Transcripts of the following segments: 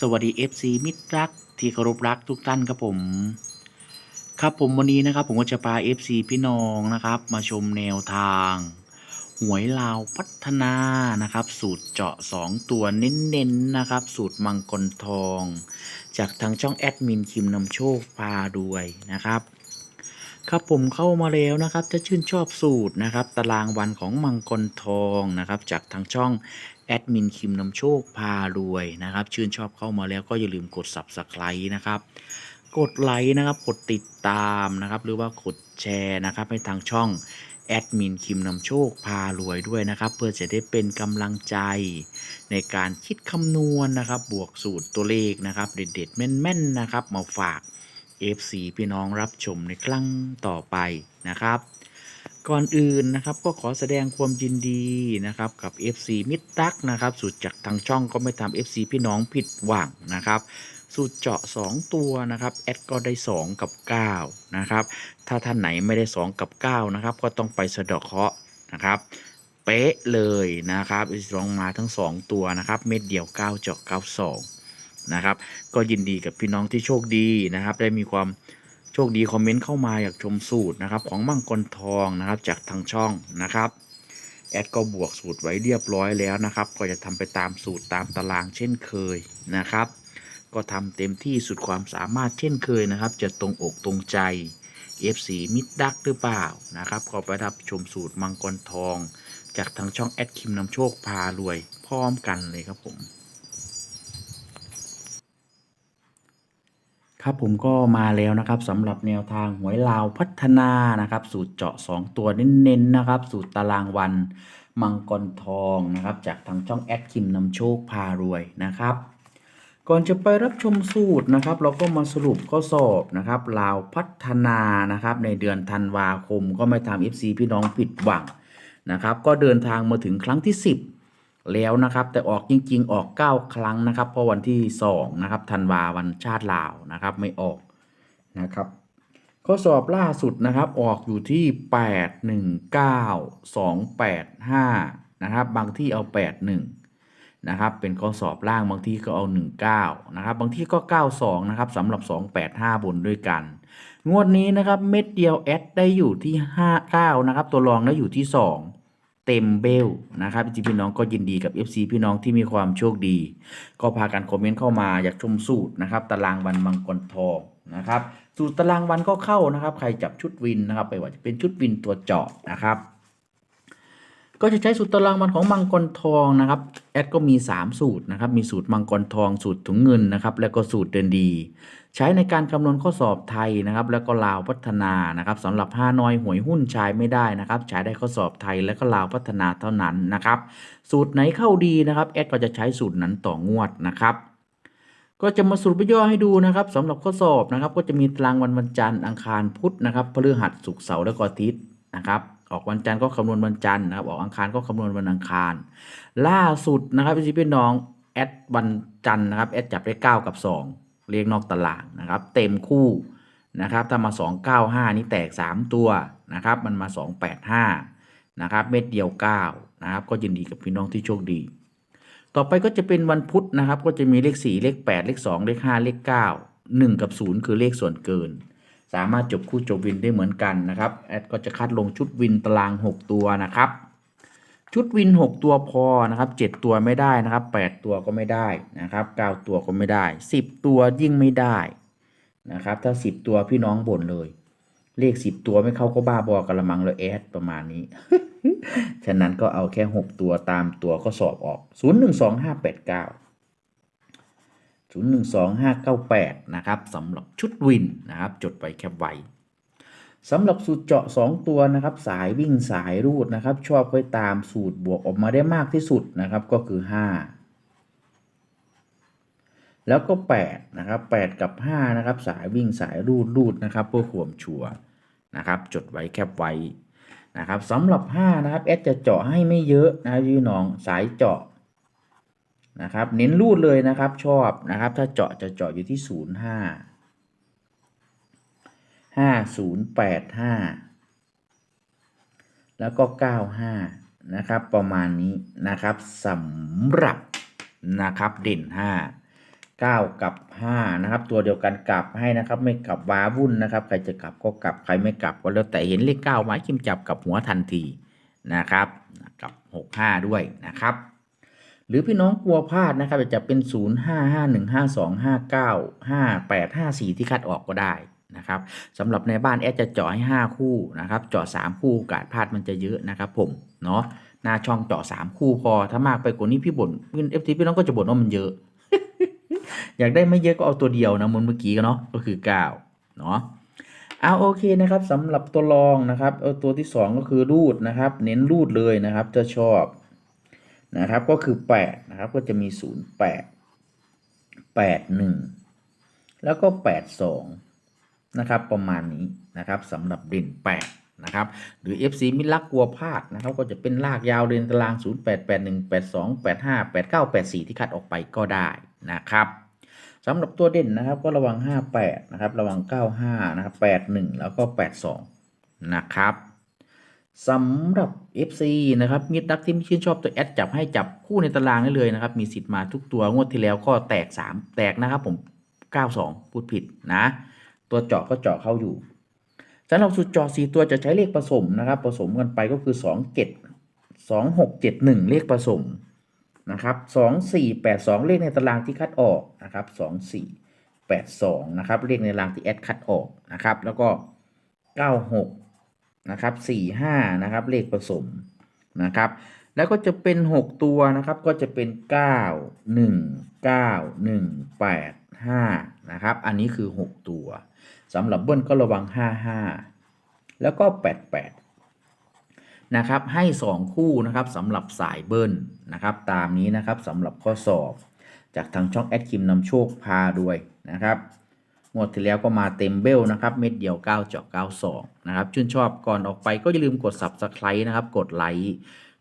สวัสดี FC มิตรรักที่เคารพรักทุกท่านครับผม ครับผมวันนี้นะครับ ผมก็จะพา FC พี่น้องนะครับ มาชมแนวทาง หวยลาวพัฒนานะครับ สูตรเจาะ 2 ตัวเน้นๆนะครับ สูตรมังกรทอง จากทางช่องแอดมินคิมนำโชคพารวยนะครับครับผมเข้ามาแล้วนะครับถ้าชื่นชอบสูตรนะครับ ตารางวันของมังกรทองนะครับ จากทางช่อง แอดมินคิมนำโชคพารวยนะครับ ชื่นชอบเข้ามาแล้วก็อย่าลืมกด subscribe นะครับ กดไลค์นะครับ กดติดตามนะครับ หรือว่ากดแชร์นะครับให้ทางช่องแอดมินคิมนำโชคพารวยด้วยนะครับ เพื่อจะได้เป็นกำลังใจในการคิดคำนวณนะครับ บวกสูตรตัวเลขนะครับ เด็ดๆ แม่นๆ นะครับ มาฝาก FC พี่น้องรับชมในครั้งต่อไปนะครับ ก่อนอื่นนะครับก็ขอแสดงความยินดีนะครับกับ FC มิตรรักนะครับสูตรจากทางช่องก็ไม่ทำ FC พี่น้องผิดหวังนะครับสูตรเจาะ 2 ตัวนะครับแอดก็ได้ 2 กับ 9 นะครับ ถ้าท่านไหนไม่ได้ 2 กับ 9 นะครับ ก็ต้องไปสะดาะเคาะนะครับเป๊ะเลยนะครับลองมาทั้ง 2 ตัวนะครับ เม็ดเดียว 9 เจาะ 92 นะครับ ก็ยินดีกับพี่น้องที่โชคดีนะครับ ได้มีความ โชคดีคอมเมนต์เข้ามาอยากชมสูตรนะครับของมังกรทองนะครับจากทางช่องนะครับแอดก็บวกสูตรไว้เรียบร้อยแล้วนะครับ ก็จะทำไปตามสูตรตามตารางเช่นเคยนะครับ ก็ทำเต็มที่สุดความสามารถเช่นเคยนะครับ จะตรงอกตรงใจ F4 มิดดักหรือเปล่านะครับก็ไปรับชมสูตรมังกรทอง จากทางช่องแอดคิมนำโชคพารวยพร้อมกันเลยครับผม ครับผมก็มาแล้วนะครับสำหรับแนวทางหวยลาวพัฒนานะครับ สูตรเจาะ 2 ตัวเน้นๆนะครับ สูตรตารางวันมังกรทองนะครับ จากทางช่องแอดคิมนำโชคพารวยนะครับ ก่อนจะไปรับชมสูตรนะครับ เราก็มาสรุปข้อสอบนะครับลาวพัฒนานะครับ ในเดือนธันวาคมก็ไม่ทำ FC พี่น้องผิดหวังนะครับ ก็เดินทางมาถึงครั้งที่ 10 แล้วนะครับแต่ออกจริง ๆ ออก 9 ครั้งนะครับ เพราะวันที่2นะครับธันวาวันชาติลาวนะครับไม่ออกนะครับข้อสอบล่าสุดนะครับออกอยู่ที่ 8 1 9 2 8 5นะครับบางที่เอา 8 1นะครับเป็นข้อสอบล่างบางที่ก็เอา 19นะครับบางที่ก็ 92นะครับสำหรับ 285 บนด้วยกัน งวดนี้นะครับเม็ดเดียวแอดได้อยู่ที่ 59นะครับตัวรองได้อยู่ที่ 2 เต็มเบลนะครับจริงพี่น้องก็ยินดีกับ FC พี่น้องที่มีความโชคดี ก็พากันคอมเมนต์เข้ามาอยากชมสูตรนะครับ ตารางวันมังกรทองนะครับ สูตรตารางวันก็เข้านะครับ ใครจับชุดวินนะครับไปว่าจะเป็นชุดวินตัวเจาะนะครับ ก็จะใช้สูตรตารางวันของมังกรทองนะครับแอดก็มี 3 สูตรนะครับมีสูตรมังกรทองสูตรถุงเงินนะครับแล้วก็สูตรเดินดี ใช้ในการคำนวณข้อสอบไทยนะครับแล้วก็ลาวพัฒนานะครับสำหรับ5น้อยหวยหุ้นใช้ไม่ได้นะครับใช้ได้ข้อสอบไทยและก็ลาวพัฒนาเท่านั้นนะครับสูตรไหนเข้าดีนะครับแอดก็จะใช้สูตรนั้นต่องวดนะครับก็จะมาสรุปย่อให้ดูนะครับสำหรับข้อสอบนะครับ ก็จะมีตารางวันวันจันทร์อังคารพุธนะครับพฤหัสศุกร์เสาร์และก็อาทิตย์นะครับ ออกวันจันทร์ก็คำนวณวันจันทร์นะครับ ออกอังคารก็คำนวณวันอังคาร ล่าสุดนะครับพี่พี่น้องแอดวันจันทร์นะครับแอดจับได้9กับ 2 เรียงนอกตารางนะครับ เต็มคู่นะครับถ้ามา 295 นี่แตก 3 ตัวนะครับ มันมา 285 นะครับ เม็ดเดียว 9 นะครับ ก็ยินดีกับพี่น้องที่โชคดี ต่อไปก็จะเป็นวันพุธนะครับ ก็จะมีเลข 4 เลข 8 เลข 2 เลข 5 เลข 9 1 กับ 0 คือเลขส่วนเกิน สามารถจบคู่จบวินได้เหมือนกันนะครับแอดก็จะคัดลงชุดวินตาราง 6 ตัวนะครับ ชุดวิน 6 ตัวพอนะครับ 7 ตัวไม่ได้นะครับ 8 ตัวก็ไม่ได้นะครับ 9 ตัวก็ไม่ได้ 10 ตัวยิ่งไม่ได้นะครับ ถ้า 10 ตัวพี่น้องบ่นเลย เลข 10 ตัวไม่เข้าก็บ้าบอกระมังเลยแอดประมาณนี้ ฉะนั้นก็เอาแค่ 6 ตัวตามตัวก็สอบออก 0 1 2 5 8 9 0 1 2 5 9 8 นะครับสำหรับชุดวินนะครับ จดไวแคปไว้สำหรับสูตรเจาะ 2 ตัวนะครับ สายวิ่งสายรูดนะครับ ชอบไวตามสูตรบวกออกมาได้มากที่สุดนะครับก็คือ 5 แล้วก็ 8 นะครับ 8 กับ 5 นะครับ สายวิ่งสายรูดรูดนะครับเพื่อความชัวร์นะครับ จดไว้แคปไว้นะครับสำหรับ 5 นะครับแอจะเจาะให้ไม่เยอะนะพี่น้องสายเจาะ นะครับ เน้นรูดเลยนะครับชอบนะครับ ถ้าเจาะจะเจาะอยู่ที่ 0 5 5 0 8 5 แล้วก็ 95 นะครับ ประมาณนี้นะครับสำหรับนะครับเด่น 5 9 กับ 5 นะครับ ตัวเดียวกันกลับให้นะครับ ไม่กลับว้าวุ่นนะครับ ใครจะกลับก็กลับใครไม่กลับก็แล้วแต่เห็นเลข9ไม้คิมจับกับหัวทันทีนะครับ กับ 65 ด้วยนะครับ หรือพี่น้องกลัวพลาดนะครับจะเป็น 0 5 5 1 5 2 5 9 5 8 5 4 ที่คัดออกก็ได้นะครับสำหรับในบ้านแอดจะเจาะให้ 5 คู่นะครับเจาะ3 คู่โอกาสพลาดมันจะเยอะนะครับผมเนาะหน้าช่องเจาะ3 คู่พอถ้ามากไปกว่านี้พี่บ่นเอฟทีพี่น้องก็จะบ่นว่ามันเยอะ อยากได้ไม่เยอะก็เอาตัวเดียวนะมันเมื่อกี้เนาะก็คือ 9 เนาะเอาโอเคนะครับสำหรับตัวรองนะครับเอาตัวที่ 2 ก็คือรูดนะครับ เน้นรูดเลยนะครับจะชอบ นะครับก็คือ8นะครับก็จะมี 0 8 8 1 แล้วก็ 8 2นะครับประมาณนี้นะครับสำหรับเด่น8นะครับหรือ FC มิลักกลัวพลาดนะครับก็จะเป็นลากยาวเรียนตาราง 0 8 8 1 8 2 8 5 8 9 8 4 ที่คัดออกไปก็ได้นะครับสำหรับตัวเด่นนะครับก็ระวัง 58นะครับระวัง 95นะครับ81 แล้วก็ 82นะครับ สำหรับ FC นะครับมิดรักที่ไม่ชื่นชอบตัวแอดจับให้จับคู่ในตารางได้เลยนะครับ มีสิทธิ์มาทุกตัวงวดที่แล้วก็แตก 3 แตกนะครับผม 92 พูดผิดนะ ตัวเจาะก็เจาะเข้าอยู่สำหรับสุดเจาะ4ตัวจะใช้เลขผสมนะครับ ผสมกันไปก็คือ 2 7 2 6 7 1 เลขผสมนะครับ2 4 8 2 เลขในตารางที่คัดออกนะครับ2 4 8 2 นะครับเลขในตารางที่แอดคัดออกนะครับแล้วก็ 96 นะครับสี่ห้านะครับเลขผสมนะครับ แล้วก็จะเป็น6ตัวนะครับก็จะเป็น9 1 9 1 8 5นะครับอันนี้คือ6ตัวสำหรับเบิ้ลก็ระวัง55แล้วก็88นะครับให้ 2 คู่นะครับสำหรับสายเบิ้ลนะครับตามนี้นะครับสำหรับข้อสอบ จากทางช่องแอดคิมนำโชคพาด้วยนะครับ งวดที่แล้วก็มาเต็มเบลนะครับ เม็ดเดียว9เจาะ92 นะครับ ชื่นชอบก่อนออกไปก็อย่าลืมกด Subscribe นะครับ กดไลค์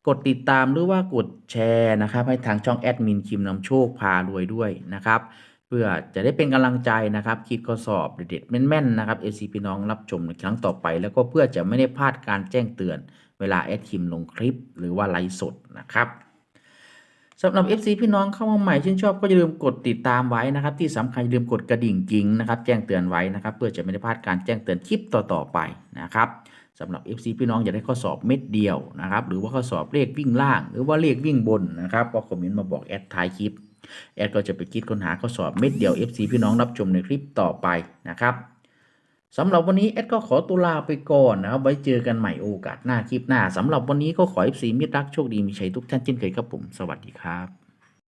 กดติดตามหรือว่ากดแชร์นะครับ ให้ทางช่องแอดมินคิมนำโชคพารวยด้วยนะครับ เพื่อจะได้เป็นกำลังใจนะครับคิดข้อสอบเด็ดๆแม่นๆนะครับเอซีพี่น้องรับชมในครั้งต่อไป แล้วก็เพื่อจะไม่ได้พลาดการแจ้งเตือน เวลาแอดคิมลงคลิปหรือว่าไลฟ์สดนะครับ สำหรับ FC พี่น้องเข้ามาใหม่ชื่นชอบก็อย่าลืมกดติดตามไว้นะครับ ที่สำคัญอย่าลืมกดกระดิ่งกิ้งนะครับ แจ้งเตือนไว้นะครับ เพื่อจะไม่ได้พลาดการแจ้งเตือนคลิปต่อๆไปนะครับสำหรับ FC พี่น้องอยากได้ข้อสอบเม็ดเดียวนะครับ หรือว่าข้อสอบเลขวิ่งล่าง หรือว่าเลขวิ่งบนนะครับก็คอมเมนต์มาบอกแอดท้ายคลิปแอดก็จะไปคิดค้นหาข้อสอบเม็ดเดียว FC พี่น้องรับชมในคลิปต่อไปนะครับ สำหรับวันนี้เอ็ดก็ขอตุลาไปก่อนนะครับ ไว้เจอกันใหม่โอกาสหน้าคลิปหน้าสำหรับวันนี้ก็ขอ FC มิตรรักโชคดีมีชัยทุกท่านเช่นเคยครับผม สวัสดีครับ